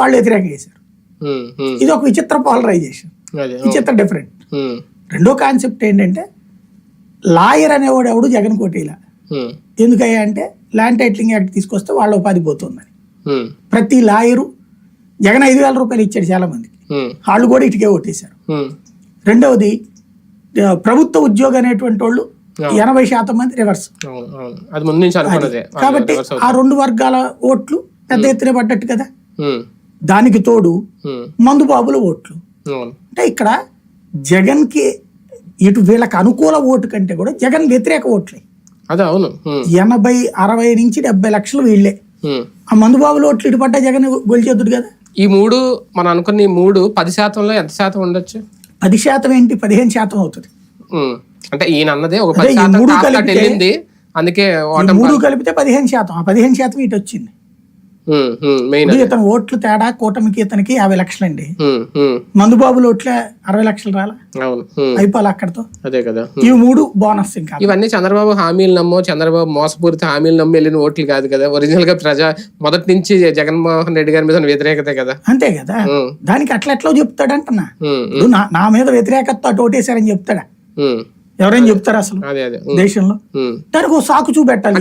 వాళ్ళు వ్యతిరేకం చేశారు ఇది ఒక విచిత్ర పోలరైజేషన్ విచిత్ర డిఫరెంట్ రెండో కాన్సెప్ట్ ఏంటంటే లాయర్ అనేవాడు ఎవడు? జగన్ కోటేలా. ఎందుకయ్యా అంటే ల్యాండ్ టైటిలింగ్ యాక్ట్ తీసుకొస్తే వాళ్ళ ఉపాధి పోతుందని. ప్రతి లాయరు జగన్ ఐదు వేల రూపాయలు ఇచ్చాడు చాలా మందికి వాళ్ళు కూడా ఇటుకే ఓటేశారు. రెండవది ప్రభుత్వ ఉద్యోగం అనేటువంటి వాళ్ళు ఎనభై శాతం మంది రివర్స్ కాబట్టి ఆ రెండు వర్గాల ఓట్లు పెద్ద ఎత్తున పడ్డట్టు కదా. దానికి తోడు ఉమ్, మందు బాబుల ఓట్లు అంటే ఇక్కడ జగన్కి ఇటు వీళ్ళకి అనుకూల ఓటు కంటే కూడా జగన్ వ్యతిరేక ఓట్లే. అదే అవును. ఎనభై అరవై నుంచి డెబ్బై లక్షలు వీళ్ళే. ఆ మందు బాబుల ఓట్లు ఇటు పడ్డా జగన్ గొలిచేద్దుడు కదా? ఈ మూడు మనం అనుకున్న ఈ మూడు పది శాతంలో ఎంత శాతం ఉండొచ్చు? పది శాతం ఏంటి? పదిహేను శాతం అవుతుంది. అంటే ఈయన అన్నదే ఒక మూడు వెళ్ళింది అందుకే మూడు కలిపితే పదిహేను శాతం. ఆ పదిహేను శాతం ఇటు వచ్చింది. ఇతను ఓట్లు తేడా కూటమికి ఇతనికి యాభై లక్షలండి. మందు బాబుల ఓట్లే అరవై లక్షలు రాలా. అయిపోవాలి అక్కడతో. అదే కదా ఈ మూడు బోనస్ ఇంకా. ఇవన్నీ చంద్రబాబు హామీలు నమ్మో చంద్రబాబు మోసపూరిత హామీలు నమ్మి వెళ్ళిన ఓట్లు కాదు కదా. ఒరిజినల్గా ప్రజా మొదటి నుంచి జగన్మోహన్ రెడ్డి గారి మీద వ్యతిరేకతే కదా. అంతే కదా. దానికి అట్లా ఎట్లా ఉమ్, ఇప్పుడు నా మీద వ్యతిరేకత ఓటేశారని చెప్తాడా? ఎవరైనా చెప్తారు అసలు? దేశంలో. దానికి ఒక సాకు చూపెట్టాలి.